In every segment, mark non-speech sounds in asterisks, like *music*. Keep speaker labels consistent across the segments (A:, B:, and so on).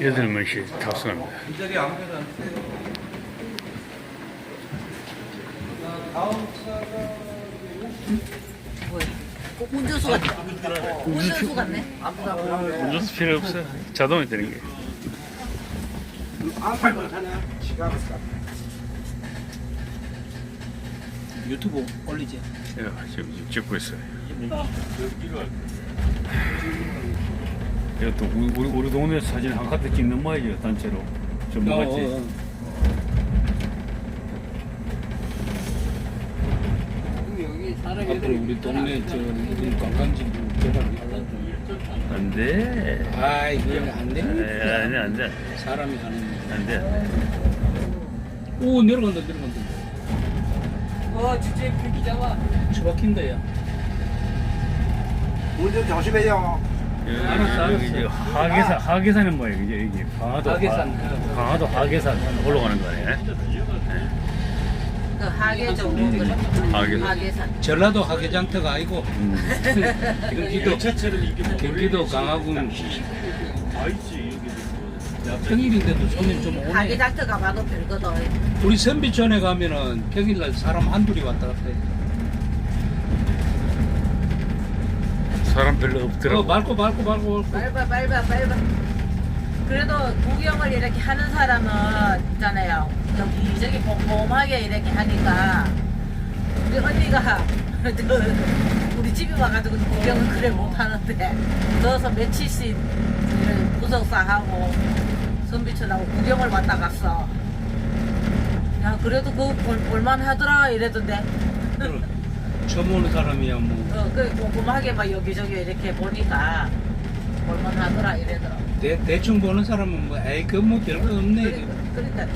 A: 여덟 명씩 탑승합니다.
B: 이 자리에 아무데나 앉으세요. 다음 차가
C: 운전수 같네. 운전수 같네.
A: 운전수 필요 없어. 자동이 되는 게.
B: 유튜브 올리지.
A: 야, 지금 찍고 있어요. 이거 또 우리, 우리, 우리 동네 사진 한 카트 찍는 모양이죠 단체로. 좀
B: 어,
A: 먹었지.
B: 앞으로 우리 동네 저 우리 관광지도 개발하려고.
A: 안 돼.
B: 아이 그건 안
A: 에,
B: 됩니다.
A: 안 돼, 안 돼.
B: 사람이 하는.
A: 안 돼.
B: 오 내려간다 내려간다.
C: 어, 주제 기자와.
B: 추박힌다 야.
D: 운전 조심해요.
A: 여기,
B: 알았어, 알았어.
A: 여기 이제 하계산, 하계산은 뭐예요? 이제 여기 강화도
B: 하계산.
A: 하, 강화도 하계산 올라가는 거네.
C: 그 하계 정도 그래.
A: 하계산.
C: 하계산.
B: 전라도 하계장터가 아니고
A: 음. *laughs*
B: 경기도 경기도 강화군 평일인데도 손님 좀 오네.
C: 하계 장터 가봐도 별거다.
B: 우리 선비촌에 가면은 평일날 사람 한둘이 왔다 갔다 해.
A: 사람 별로
B: 어,
A: 없더라고.
B: 맑고 맑고 맑고 맑고.
C: 빨봐, 빨봐, 빨봐. 그래도 구경을 이렇게 하는 사람은 있잖아요. 여기저기 꼼꼼하게 이렇게 하니까 우리 언니가 *laughs* 저 우리 집에 와가지고 구경을 그래 못하는데 넣어서 며칠씩 구석상하고 선비촌하고 구경을 왔다 갔어. 야 그래도 그거 볼, 볼만 하더라 이랬던데
B: 처음 오는 사람이야 뭐 *laughs*
C: 어, 그 꼼꼼하게 막 여기저기 이렇게 보니까 볼만 하더라 이래더라.
B: 대, 대충 보는 사람은 뭐 에이 그뭐 별거 없네
C: 그러니까, 그러니까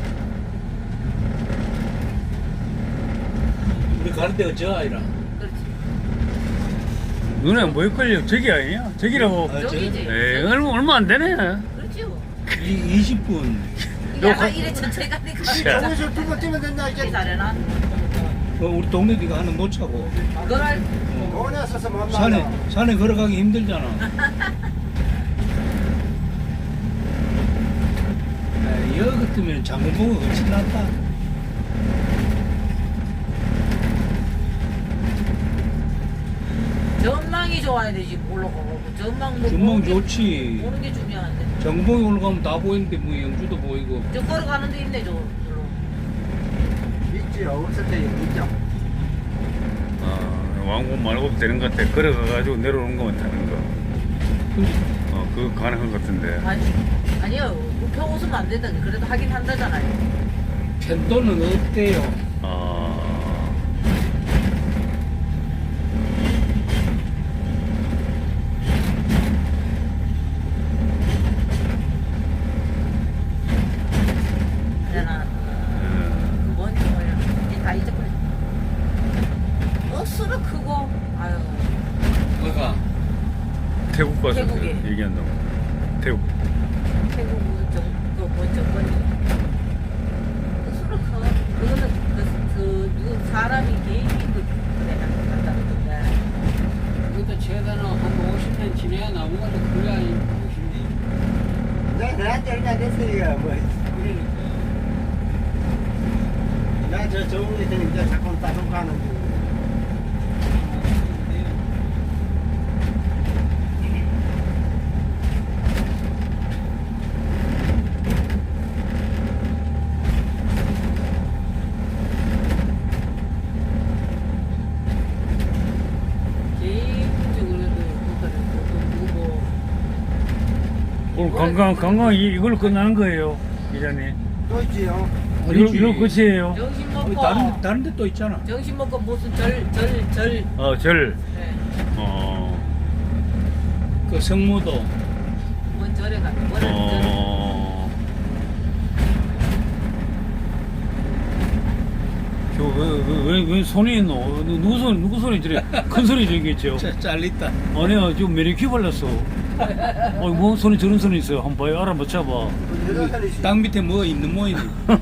B: 우리 가는 데가 저 아이라
C: 그렇지.
A: 눈에 뭐 걸려? 저기 아니야? 저기라고.
B: 아, 저-
C: 저기지.
A: 에이, 얼마, 얼마 안 되네.
C: 그렇지요.
B: 이, 20분
C: 약간 이래 천천히 가니까
A: 자.
D: 정에서 두번 뛰면 된다 이제.
C: 잘해나?
B: 어, 우리 동네 뒤가 하나 못 차고
C: 그걸
D: 돈에 서서 못
B: 산에
D: 나가.
B: 산에 걸어가기 힘들잖아 에이, 여 같으면 장군 보고 훨씬 낫다
C: 전망이 좋아야 되지 올라가고 전망 뭐
B: 전망
C: 보는 게-
B: 좋지
C: 보는 게 중요한데
B: 정봉에 올라가면 다 보이는데 뭐 영주도 보이고
C: 저 걸어가는 데 있네 저 저로.
D: 있지요. 없을 때 있죠.
A: 어, 왕복 말고도 되는 것 같아. 걸어가가지고 내려오는 거만 타는 거. 어, 그거 가능한 것 같은데.
C: 아니 아니요 펴 웃으면 안 된다 그래도 하긴 한다잖아요
B: 편도는 없대요
A: 아,
C: 그래나
A: 음,
C: 뭔지 몰라 이제 다 잊어버렸어 억수로 크고 아유
B: 뭐가
A: 태국 가서
C: 태국에.
A: 그 얘기한다고. 태국.
C: 태국 저그 뭐죠 뭐지 억수로 커 그거는 그, 그 누구 사람이 개인이 그 그래 간다는데
E: 그것도 최대한 한 50년 지내야 나무가 더 그래야 50년.
D: 내가 그한테 그냥 됐으니까 뭐.
E: 그러니까.
D: 나저 좋은 게 이제 자꾸 따로 가는 거.
C: 개인적으로도 그거를 누구
A: 오늘 관광, 관광 이- 이걸로 끝나는 거예요, 기자님.
D: 또 있지요.
A: 이거, 이거 끝이에요.
C: 정신
B: 어,
C: 먹고
B: 다른 다른 데 또 있잖아
C: 정신 먹고 무슨 절 절절
A: 어, 절.
C: 네.
A: 어,
B: 그 성모도
C: 뭔 절에 가 뭐라 절
A: 어. 왜, 왜, 왜, 왜 손이 있노? 누구 손, 누구 손이 저래 큰 소리?
B: 짜- 잘렸다
A: 아니야, 지금 매니큐 발랐어. 어, 뭐 손이 저런 손이 있어요. 한번 봐요. 알아봐, 잡아.
B: 땅 밑에 뭐 있는 모이네 *laughs*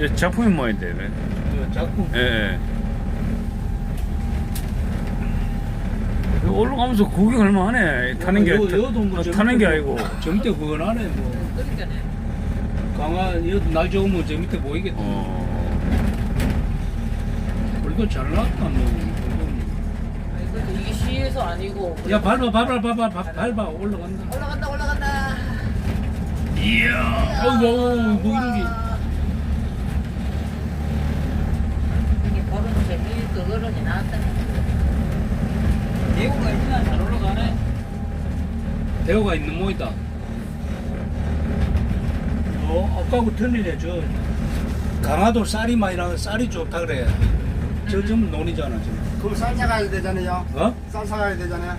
A: 예, 작품이 뭐인데? 왜?
B: 그 작품
A: 예, 예. 이거 올라가면서 구경 얼마하네. 타는 게
B: 요- 뭐
A: 어,
B: 저
A: 타는 게 아니고.
B: 저 밑에 그건하네 뭐
C: 그러니까네.
B: 강화 여날 좋으면 저 밑에 보이겠다
A: 어.
B: 그래도 잘 나왔다 뭐
C: 아니, 이게 시에서 아니고.
B: 야 밟아 밟아 밟아 밟- 밟아 올라간다
C: 올라간다 올라간다.
B: 이야 어이구 뭐 이러기
C: 이게 걸어서 재미 그거는 나왔다.
E: 대구가 있으나 잘 올라가네.
B: 대우가 있는 모이다 어 아까하고 틀리네 저 강화도 쌀이 많이 나서 쌀이 좋다 그래 저좀 논이잖아 지금
D: 그럼 쌀 사가야 되잖아요.
B: 어?
D: 쌀 사가야 되잖아요.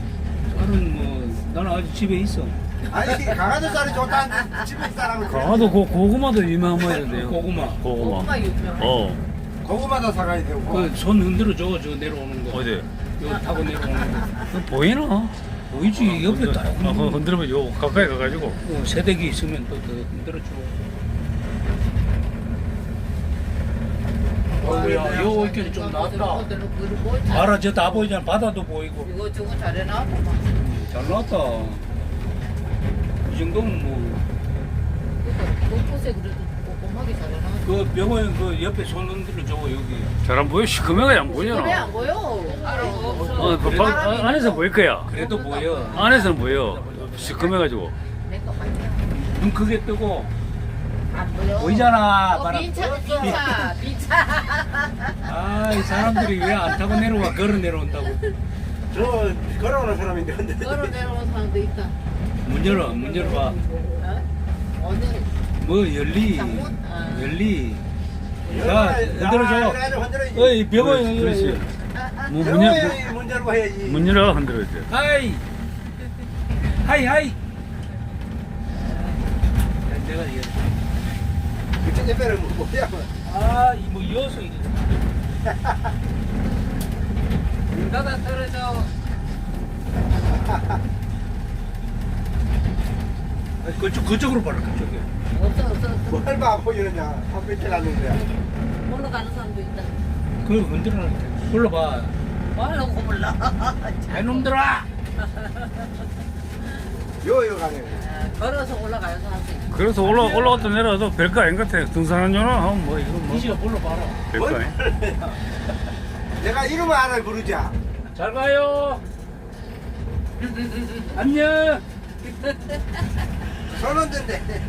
B: 쌀은 뭐 나는 아직 집에 있어
D: 아니 강화도 쌀이 좋다는데 집에 사람을
A: 강화도 고, 고구마도 유명한 모양인데요.
B: 고구마
A: 고구마.
C: 고구마 유명해.
A: 어.
D: 고구마도 사가야 되고.
B: 그 손 흔들어 줘저 내려오는 거
A: 어디?
B: 요 타고 내려오는 거
A: 그거 보이나?
B: 보이지 옆에 딱
A: 어, 그 흔들면 요 가까이 가가지고.
B: 어, 새댁이 있으면 또 더 흔들어 줘 어우야 요 의견이 좀 나왔다 봐라 저다 보이잖아 바다도 보이고
C: 이거 저거 잘해 나왔구만.
B: 잘 나왔다 이 정도면 뭐
C: 곳곳에 그래도 꼼꼼하게 잘해 나왔어.
B: 그 병원 그 옆에 손 흔들어 줘 여기
A: 잘 안 보여? 시커매가 안
C: 그래
A: 보이잖아.
C: 안 보여.
A: 어, 그 방, 아, 안에서 보일 거야.
B: 그래도 보여
A: 안에서는 보여. 시커매가지고.
C: 내거 맞냐?
B: 눈 크게 뜨고
C: 안 보여.
B: 보이잖아,
C: 어,
B: 바람.
C: 빈차 빈차 빈차.
B: 아 이 사람들이 왜 안 타고 내려와 걸어 내려온다고
D: 저 걸어오는 사람인데 근데
C: 걸어 내려온 사람도 있다.
B: 문 열어 문 열어봐
C: 어? 오늘
B: 뭐 열리?
C: 아.
B: 열리 자 흔들어 줘
D: 흔들어야지.
B: 어이 병원
A: 그렇지. 뭐, 문,
D: 병원에
A: 열,
D: 문 열고 해야지.
A: 문 열어 흔들어야 돼.
B: 하이 하이 하이 내가 이게
D: 그쪽 옆에는 뭐- 뭐야?
B: 아 이뭐 이어서 이래
E: 문 닫아 떨어져.
B: 그쪽 그쪽으로 봐라 그쪽에
C: 없어 없어 없어.
D: 뭘 봐, 보이느냐. 한 뺏겨 갔는데.
C: 올라가는 사람도 있다.
B: 그걸 흔들어 불러봐
C: 뭐하려고 몰라.
B: 이놈들아
D: 요요 가네.
C: 아, 걸어서 사람도 있다.
A: 그래서 올라, 올라갔다 내려와도 별거 아닌 것 같아. 등산하려나? 하면 뭐, 이거 뭐.
B: 이지가 불러봐라
A: 별거 아니 *laughs*
D: 내가 이름을 알아 부르자.
B: 잘 가요 안녕
D: 손흔든데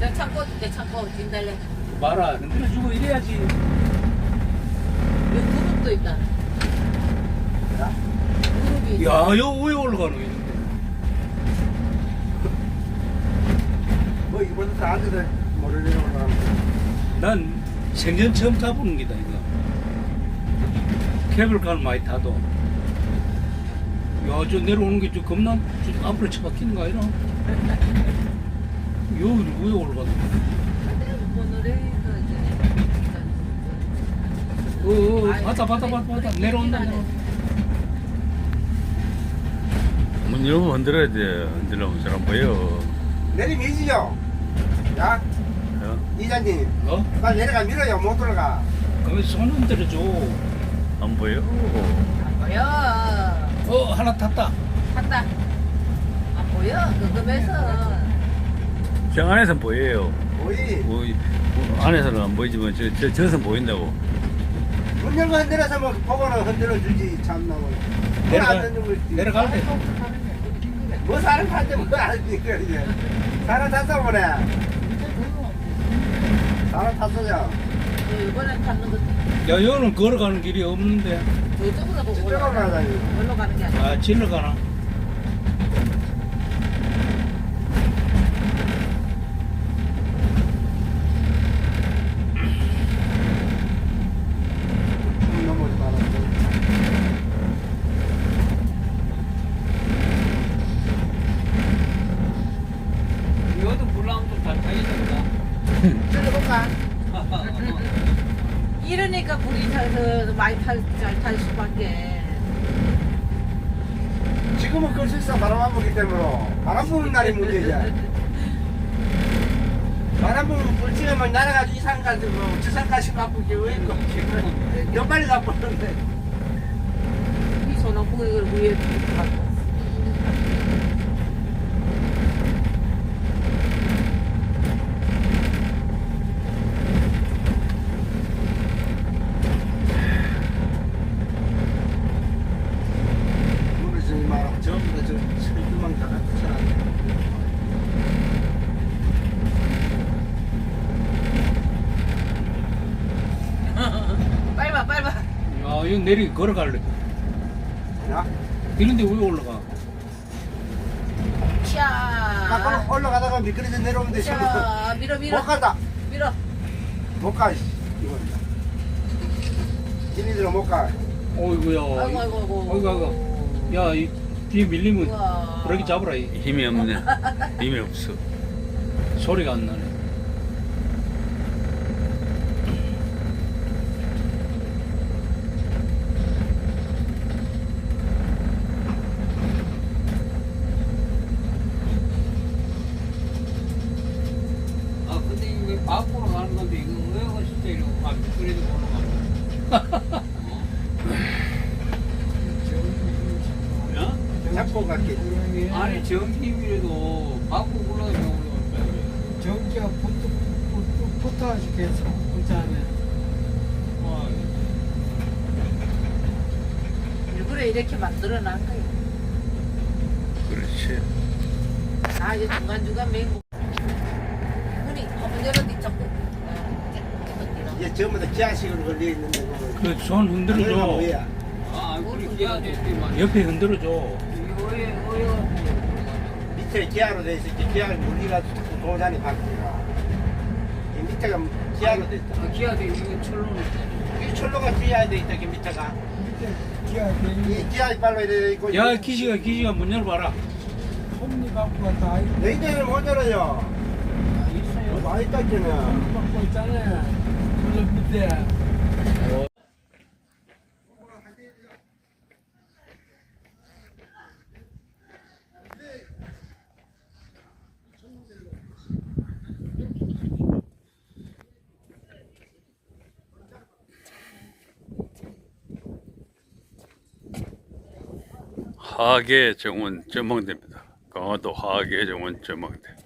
C: 저 창고 내 창고 진달래.
B: 봐라 흔들어주고 이래야지
C: 여기 그룹도 있다. 그룹이.
B: 야, 여 위에 올라가는 게 있는데.
D: 뭐 이번부터 아들들 모르는
B: 거난 생전 처음 타보는 기다, 이거. 케이블카는 많이 타도. 야, 저 내려오는 게 저 겁나 저 앞으로 쳐박히는 거 아니라?
C: 오늘의 그
B: 거. 어, 어, 바다, 바다, 바다. 내려온다, 내려온다.
A: 문 열고 흔들어야 돼. 흔들려면 잘 안 보여.
D: 내리미지요. 야,
A: 어?
D: 이장님.
B: 어?
D: 빨리 내려가 밀어요. 못 들어가.
B: 그러면 손 흔들어줘.
A: 안 보여.
C: 안 보여.
B: 어, 하나 탔다.
C: 탔다. 안 보여. 그급에서
A: 저 안에서는 보여요.
D: 거의
A: 뭐, 이- 뭐 안에서는 안 보이지만 저, 저, 저선 보인다고.
D: 문 열고 흔들어서 뭐 보고는 흔들어 주지 참나 뭐.
B: 내려가. 내려갈 때.
D: 뭐 사람 탈때 뭐 알지 그게. 사람 탔어 보네. 사람 탔어요.
C: 이번에 탔는 거
B: 야, 여기는 걸어가는 길이 없는데.
C: 저쪽으로 보고
D: 저쪽으로
C: 올라가.
D: 가다니.
C: 올라가는 게 아니야.
B: 아, 질러 가나?
D: 문 넘어오지 말았어.
E: 이것도 불나면 좀잘 타겠다.
C: 들어볼까? 이러니까 불이 타서 많이 탈잘탈 수밖에.
D: 지금은 끌수 있어. 바람 안 불기 때문에. 바람 부는 날이 문제지. 바람 불면 불지. 지금 막 날아가지고 이산 가지고 저산 가시고 가쁘게 왜 이거 몇 마리 가쁘는데
C: 이 소나무 이걸 위에 갖고.
D: 무너지지 마라 전부 다저 철두망 다 붙여놨네
C: 빨봐 빨봐.
B: 야, 이거 내리 걸어갈래.
D: 야
B: 이런데 왜 올라가?
D: 아까
C: 샤.
D: 올라가다가 미끄러져 내려오면 돼
C: 샤. 밀어 밀어.
D: 못 가다
C: 밀어.
D: 못 가 이건 지니들은 못 가
B: 어이구야.
C: 아이고 아이고 아이고.
B: 아이고, 아이고. 야, 이 뒤에 밀리면
C: 우와.
B: 브레이크 잡으라. 이.
A: 힘이 없네. *laughs* 힘이 없어.
B: 소리가 안 나네.
E: 아 근데 이거 왜 밖으로 가는 건데 이거 왜 훨씬 때 이러고 막 그래도 보는 거야? 어?
D: 잡고 갈게
E: 아니 전기비라도 밖으로 올라가면 올라갈 거야.
F: 전기가 붙어 붙어 붙어 죽겠어 붙자면
E: 와,
C: 일부러 이렇게 만들어 놨 거야.
A: 그렇지.
C: 아 이제 중간 중간 맹고. 한번 열어디 자꾸.
D: 이제 전부 다 기아식으로 걸려 있는데 그거
B: 그손 흔들어줘.
D: 뭐야
E: 아 그래 기아
B: 옆에 흔들어줘.
D: 밑에 기아로 돼 있어 기아를 물리가지고 자꾸 도장이 바뀌어 이 밑에가 기아로 돼 있다
E: 아, 기아 돼 이거 철로는
D: 이 철로가 기아에 돼 있다 이 밑에가 이 기아 이빨로 돼 있고
B: 야, 기시가, 기시가 문 열어봐라.
F: 톱니 갖고 다 있고
D: 너희들은 못 열어요.
F: 있어요.
D: 많이 닦이네.
F: 갖고 있잖아요. 저 밑에
A: 하계 정원 전망대입니다. 강화도 하계 정원 전망대.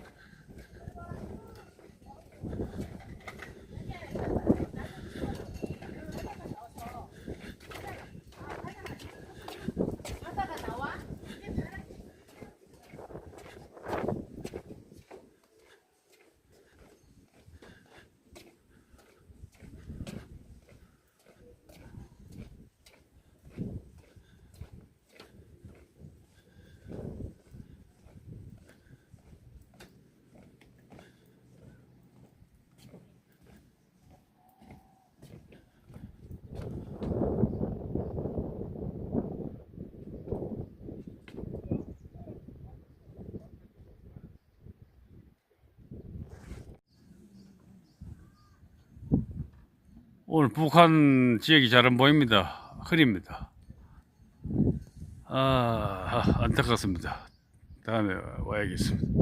A: 오늘 북한 지역이 잘 안 보입니다. 흐립니다. 아, 안타깝습니다. 다음에 와야겠습니다.